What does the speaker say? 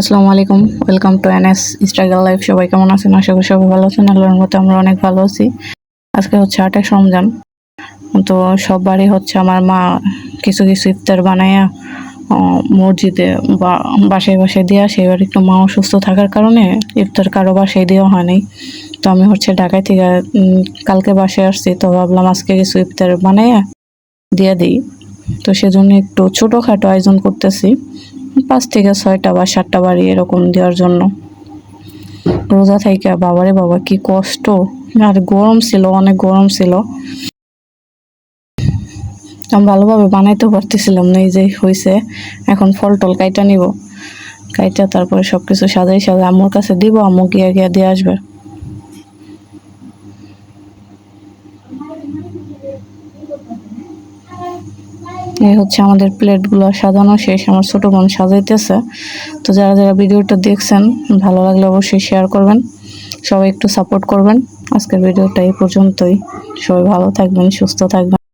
আসসালামু আলাইকুম। Welcome to N S struggle life সবাই কেমন আছেন? আশা করি সবাই ভালো আছেন। আল্লাহর মতো আমরা অনেক ভালো আছি। আজকে হচ্ছে আটের রমজান। তো সববারই হচ্ছে আমার মা কিছু কিছু ইফতার বানাইয়া মসজিদে বা বাসায় বাসায় দেওয়া আসে। এবার একটু মা অসুস্থ থাকার কারণে ইফতার কারও বাসায় দেওয়া হয় নাই। তো আমি হচ্ছে ঢাকায় থেকে কালকে বাসায় আসছি। তো ভাবলাম আজকে কিছু ইফতার বানাইয়া দিয়ে দিই। তো সেজন্য একটু ছোটোখাটো আয়োজন করতেছি। পাঁচ থেকে ছয়টা বা সাতটা বাড়ি এরকম দেওয়ার জন্য। রোজা থেকে বাবারে বাবা, কি কষ্ট। আর গরম ছিল, অনেক গরম ছিল। আমি ভালোভাবে বানাইতেও পারতেছিলাম না, এই যে হয়েছে এখন ফল টল কাইটা নিব। কাইটা তারপরে সব কিছু সাজাই সাজাই আম্মুর কাছে দিব, আম্মু গিয়ে গিয়ে দিয়ে আসবে। এই হচ্ছে আমাদের প্লেটগুলো সাজানো, শেষ আমার ছোট বোন সাজাইতেছে। তো যারা যারা ভিডিওটা দেখছেন, ভালো লাগলে অবশ্যই শেয়ার করবেন। সবাই একটু সাপোর্ট করবেন। আজকের ভিডিওটা এই পর্যন্তই। সবাই ভালো থাকবেন, সুস্থ থাকবেন।